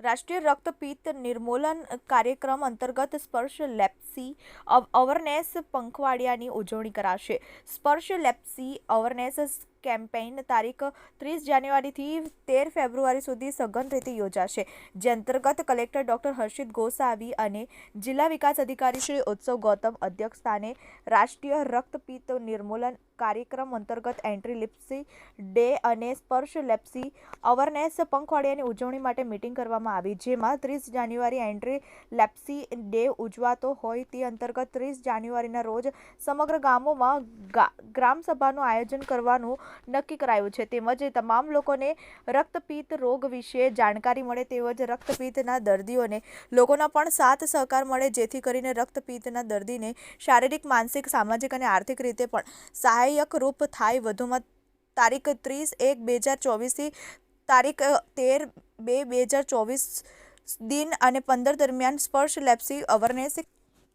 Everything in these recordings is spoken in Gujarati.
રાષ્ટ્રીય રક્તપિત્ત નિર્મૂલન કાર્યક્રમ અંતર્ગત સ્પર્શ લેપ્સી અવ- અવરનેસ પંખવાડિયાની ઉજવણી કરાશે. સ્પર્શ લેપ્સી અવરનેસ કેમ્પેઇન તારીખ ત્રીસ જાન્યુઆરીથી તેર ફેબ્રુઆરી સુધી સઘન રીતે યોજાશે. જે અંતર્ગત કલેક્ટર ડોક્ટર હર્ષિત ગોસાવી અને જિલ્લા વિકાસ અધિકારી શ્રી ઉત્સવ ગૌતમ અધ્યક્ષ સ્થાને રાષ્ટ્રીય રક્તપિત્ત નિર્મૂલન કાર્યક્રમ અંતર્ગત એન્ટ્રી લિપ્સી ડે અને સ્પર્શ લેપ્સી અવરનેસ પંખવાડિયાની ઉજવણી માટે મિટિંગ કરવામાં આવી, જેમાં ત્રીસ જાન્યુઆરી એન્ટ્રી લેપ્સી ડે ઉજવાતો હોય તે અંતર્ગત ત્રીસ જાન્યુઆરીના રોજ સમગ્ર ગામોમાં ગા- ગ્રામ આયોજન કરવાનું નક્કી કરાયું છે. તેમજ તમામ લોકોને રક્તપિત્ત રોગ વિશે જાણકારી મળે તેમજ રક્તપિત્તના દર્દીઓને લોકોના પણ સાથ સહકાર મળે, જેથી કરીને રક્તપિત્તના દર્દીને શારીરિક, માનસિક, સામાજિક અને આર્થિક રીતે પણ સહાયક રૂપ થાય. વધુમાં તારીખ ત્રીસ એક બે હજાર ચોવીસથી તારીખ તેર બે બે હજાર ચોવીસ દિન અને પંદર દરમિયાન સ્પર્શ લેપ્સી અવરનેસ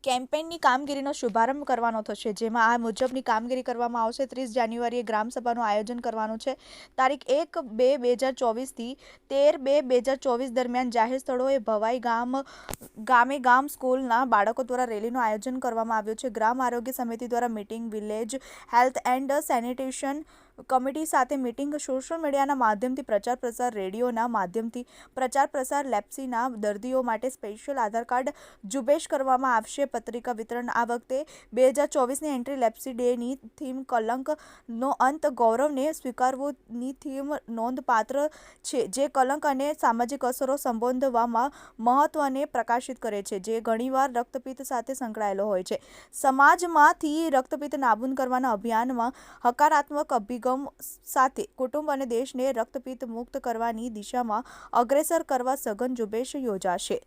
કેમ્પેઇનની કામગીરીનો શુભારંભ કરવાનો થશે, જેમાં આ મુજબની કામગીરી કરવામાં આવશે. ત્રીસ જાન્યુઆરીએ ગ્રામસભાનું આયોજન કરવાનું છે. તારીખ એક બે બે હજાર ચોવીસથી તેર બે બે હજાર ચોવીસ દરમિયાન જાહેર સ્થળોએ ભવાઈ ગામ, ગામે ગામ સ્કૂલના બાળકો દ્વારા રેલીનું આયોજન કરવામાં આવ્યું છે. ગ્રામ આરોગ્ય સમિતિ દ્વારા meeting, village, health and sanitation committee સાથે મિટિંગ સોશિયલ મીડિયાના માધ્યમથી પ્રચાર પ્રસાર રેડિયોના માધ્યમથી પ્રચાર પ્રસાર લેપ્સીના દર્દીઓ માટે સ્પેશિયલ આધાર કાર્ડ ઝુંબેશ કરવામાં આવશે. પત્રિકા વિતરણ આ વખતે બે હજાર ચોવીસની એન્ટ્રી લેપ્સી ડેની થીમ કલંકનો અંત ગૌરવને સ્વીકારવુંની થીમ નોંધપાત્ર છે, જે કલંક અને સામાજિક અસરો સંબોધવામાં મહત્વને પ્રકાશિત કરે છે, જે ઘણીવાર રક્તપિત્ત સાથે સંકળાયેલો હોય છે. સમાજમાંથી રક્તપિત્ત નાબૂદ કરવાના અભિયાનમાં હકારાત્મક અભિગમ સાથે કુટુંબ અને દેશને રક્તપિત્ત મુક્ત કરવાની દિશામાં અગ્રેસર કરવા સઘન ઝુંબેશ યોજાશે.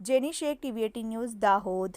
Jeni Sheikh TV eighteen news Dahod.